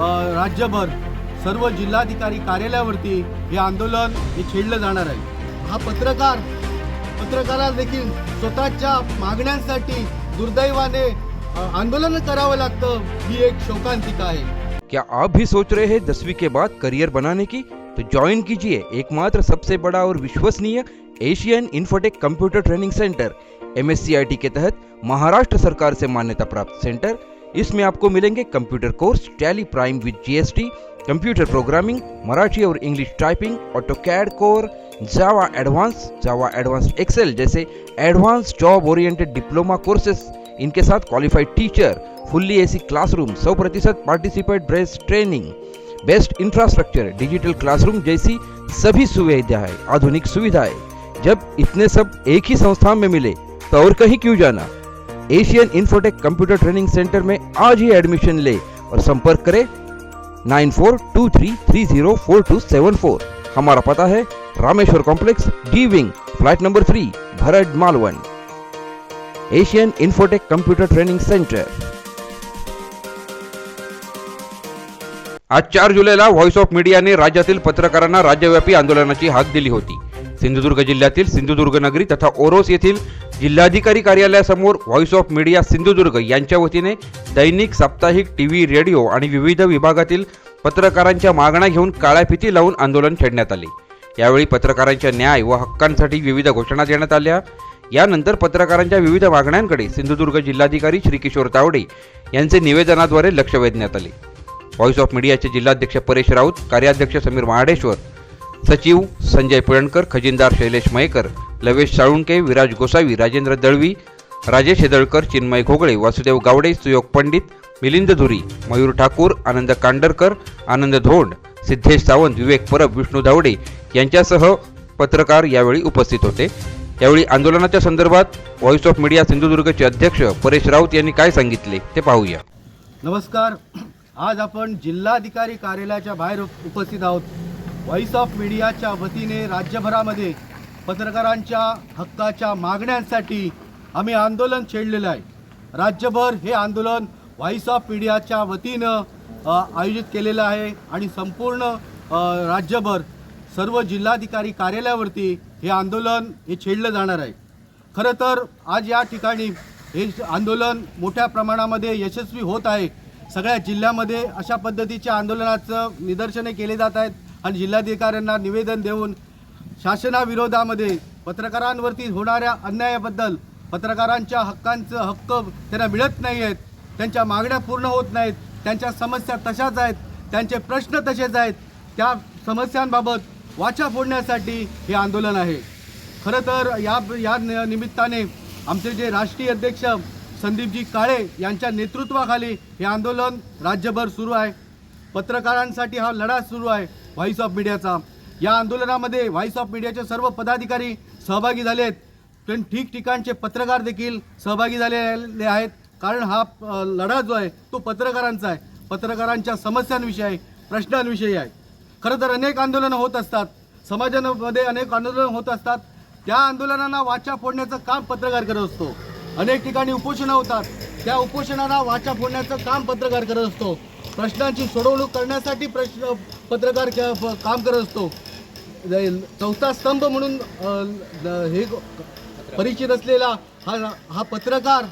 राज्यभर सर्व जिल्हाधिकारी कार्यालयावरती हे आंदोलन हे छेडलं जाणार आहे. हा पत्रकार पत्रकाराला देखील स्वतःच्या मागण्यांसाठी दुर्दैवाने आंदोलन करावं लागतं ही एक शोकांतिका आहे. क्या आप भी सोच रहे हैं दसवीं के बाद करियर बनाने की? तो ज्वाइन कीजिए एकमात्र सबसे बड़ा और विश्वसनीय Asian Infotech computer training centre M के तहत महाराष्ट्र सरकार से मान्यता प्राप्त सेंटर इसमें आपको मिलेंगे computer course Tally Prime with GST computer programming Marathi और English typing AutoCAD core Java advance Java advance Excel जैसे advance job oriented diploma courses इनके साथ qualified teacher fully AC classroom सौ प्रतिशत participate brace training best infrastructure digital classroom जैसी सभी सुविधाएँ, आधुनिक सुविधाएँ। जब इतने सब एक ही संस्थान में मिले तो और कहीं क्यों जाना? Asian Infotech computer training centre में आज ही एडमिशन ले और संपर्क करें nine four two three three zero four two seven four. हमारा पता है Rameshwar complex D wing flat number three Bharad Malvan. Asian Infotech computer training centre. आज चार जुलैला व्हॉइस ऑफ मीडियाने राज्यातील पत्रकारांना राज्यव्यापी आंदोलनाची हाक दिली होती. सिंधुदुर्ग जिल्ह्यातील सिंधुदुर्ग नगरी तथा ओरोस येथील जिल्हाधिकारी कार्यालयासमोर व्हॉइस ऑफ मीडिया सिंधुदुर्ग यांच्या वतीने दैनिक साप्ताहिक टी व्ही रेडिओ आणि विविध विभागातील पत्रकारांच्या मागण्या घेऊन काळ्या फिती लावून आंदोलन छेडण्यात आले. यावेळी पत्रकारांच्या न्याय व हक्कांसाठी विविध घोषणा देण्यात आल्या. यानंतर पत्रकारांच्या विविध मागण्यांकडे सिंधुदुर्ग जिल्हाधिकारी श्री किशोर तावडे यांचे निवेदनाद्वारे लक्ष वेधण्यात आले. व्हॉइस ऑफ मीडियाचे जिल्हाध्यक्ष परेश राऊत कार्याध्यक्ष समीर महाडेश्वर सचिव संजय पिळणकर खजिनदार शैलेश मयेकर लवेश साळुंके विराज गोसावी राजेंद्र दळवी राजेश हेदळकर चिन्मय घोगळे वासुदेव गावडे सुयोग पंडित मिलिंद धुरी मयूर ठाकूर आनंद कांडरकर आनंद धोंड सिद्धेश सावंत विवेक परब विष्णू धावडे यांच्यासह पत्रकार यावेळी उपस्थित होते. यावेळी आंदोलनाच्या संदर्भात व्हॉइस ऑफ मीडिया सिंधुदुर्गचे अध्यक्ष परेश राऊत यांनी काय सांगितले ते पाहूया. नमस्कार. आज आपण जिल्हाधिकारी कार्यालयाच्या बाहेर उपस्थित आहोत. व्हॉइस ऑफ मीडियाच्या वतीने राज्यभरामध्ये पत्रकारांच्या हक्काच्या मागण्यांसाठी आम्ही आंदोलन छेडलेलं आहे. राज्यभर हे आंदोलन व्हॉइस ऑफ मीडियाच्या वतीनं आयोजित केलेलं आहे आणि संपूर्ण राज्यभर सर्व जिल्हाधिकारी कार्यालयावरती हे आंदोलन हे छेडलं जाणार आहे. खरं तर आज या ठिकाणी हे आंदोलन मोठ्या प्रमाणामध्ये यशस्वी होत आहे. सगळ्या जिल्ह्यामध्ये अशा पद्धतीच्या आंदोलनाचं निदर्शने केले जात आहेत आणि जिल्हाधिकाऱ्यांना निवेदन देऊन शासनाविरोधामध्ये पत्रकारांवरती होणाऱ्या अन्यायाबद्दल पत्रकारांच्या हक्कांचं हक्क त्यांना मिळत नाही आहेत त्यांच्या मागण्या पूर्ण होत नाहीत त्यांच्या समस्या तशाच आहेत त्यांचे प्रश्न तसेच आहेत त्या समस्यांबाबत वाचा फोडण्यासाठी हे आंदोलन आहे. खरं तर या या निमित्ताने आमचे जे राष्ट्रीय अध्यक्ष संदीपजी काळे यांच्या नेतृत्वाखाली हे आंदोलन राज्यभर सुरू आहे. पत्रकारांसाठी हा लढा सुरू आहे. व्हॉइस ऑफ मीडियाचा या आंदोलनामध्ये व्हॉइस ऑफ मीडियाचे सर्व पदाधिकारी सहभागी झाले आहेत. पण ठिकठिकाणचे पत्रकार देखील सहभागी झालेले आहेत. कारण हा लढा जो आहे तो पत्रकारांचा आहे. पत्रकारांच्या समस्यांविषयी आहे प्रश्नांविषयी आहे. खरं तर अनेक आंदोलनं होत असतात. समाजामध्ये अनेक आंदोलनं होत असतात. त्या आंदोलनांना वाचा फोडण्याचं काम पत्रकार करत असतो. अनेक ठिकाणी उपोषणं होतात. त्या उपोषणाला वाचा फोडण्याचं काम पत्रकार करत असतो. प्रश्नांची सोडवणूक करण्यासाठी प्रश्न पत्रकार क- काम करत असतो. चौथा स्तंभ म्हणून हे परिचित असलेला हा हा पत्रकार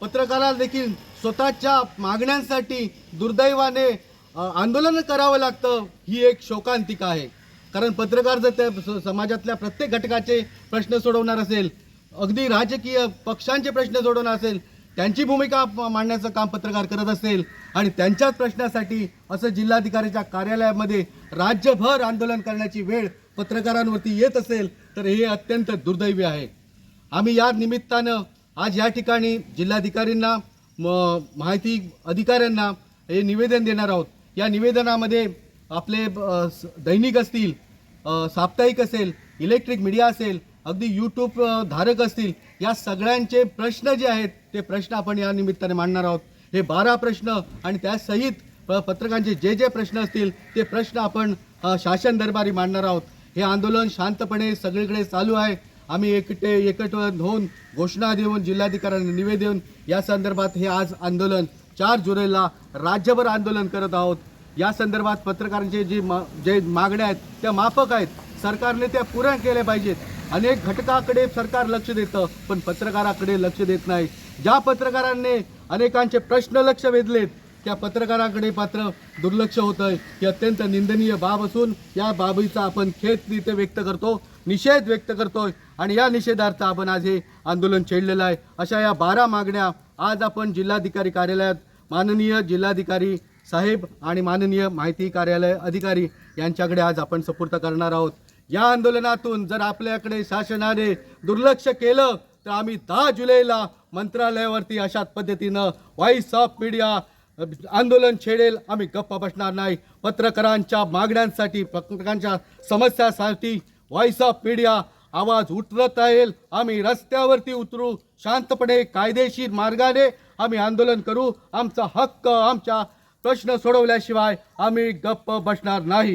पत्रकाराला देखील स्वतःच्या मागण्यांसाठी दुर्दैवाने आंदोलन करावं लागतं ही एक शोकांतिका आहे. कारण पत्रकार जर त्या स- समाजातल्या प्रत्येक घटकाचे प्रश्न सोडवणार असेल अगदी राजकीय पक्षांचे प्रश्न सोडवणार असेल त्यांची भूमिका मांडण्याचं काम पत्रकार करत असेल आणि त्यांच्याच प्रश्नासाठी असं जिल्हाधिकाऱ्याच्या कार्यालयामध्ये राज्यभर आंदोलन करण्याची वेळ पत्रकारांवरती येत असेल तर हे अत्यंत दुर्दैवी आहे. आम्ही या निमित्तानं आज या ठिकाणी जिल्हाधिकाऱ्यांना म माहिती अधिकाऱ्यांना हे निवेदन देणार आहोत. या निवेदनामध्ये आपले स- दैनिक असतील साप्ताहिक असेल इलेक्ट्रिक मीडिया असेल अगदी यूट्यूब धारक असतील या सगळ्यांचे प्रश्न जे आहेत ते प्रश्न आपण या निमित्ताने मांडणार आहोत. हे बारा प्रश्न आणि त्यासहित प- पत्रकारांचे जे जे प्रश्न असतील ते प्रश्न आपण शासन दरबारी मांडणार आहोत. हे आंदोलन शांतपणे सगळीकडे चालू आहे. आम्ही एकटे एकट होऊन घोषणा देऊन जिल्हाधिकाऱ्यांना निवेदन देऊन या संदर्भात हे आज आंदोलन चार जुलैला राज्यभर आंदोलन करत आहोत. या संदर्भात पत्रकारांचे जे मा जे मागण्या आहेत त्या माफक आहेत. सरकारने त्या पुऱ्या केल्या पाहिजेत. अनेक घटकाकडे सरकार लक्ष देतं पण पत्रकाराकडे लक्ष देत नाही. ज्या पत्रकारांनी अनेकांचे प्रश्न लक्ष वेधलेत. त्या पत्रकाराकडे मात्र दुर्लक्ष होतं आहे ही अत्यंत निंदनीय बाब असून या बाबीचा आपण खेद तिथे व्यक्त करतो निषेध व्यक्त करतोय आणि या निषेधार्थ आपण आज हे आंदोलन छेडलेलं आहे. अशा या बारा मागण्या आज आपण जिल्हाधिकारी कार्यालयात माननीय जिल्हाधिकारी साहेब आणि माननीय माहिती कार्यालय अधिकारी यांच्याकडे आज आपण सपूर्त करणार आहोत. या आंदोलनातून जर आपल्याकडे शासनाने दुर्लक्ष केलं तर आम्ही दहा जुलैला मंत्रालयावरती अशाच पद्धतीनं व्हॉइस ऑफ मीडिया आंदोलन छेडेल. आम्ही गप्प बसणार नाही. पत्रकारांच्या मागण्यांसाठी पत्रकारांच्या समस्यासाठी व्हॉइस ऑफ मीडिया आवाज उठवत राहील. आम्ही रस्त्यावरती उतरू. शांतपणे कायदेशीर मार्गाने आम्ही आंदोलन करू. आमचा हक्क आमच्या प्रश्न सोडवल्याशिवाय आम्ही गप्प बसणार नाही.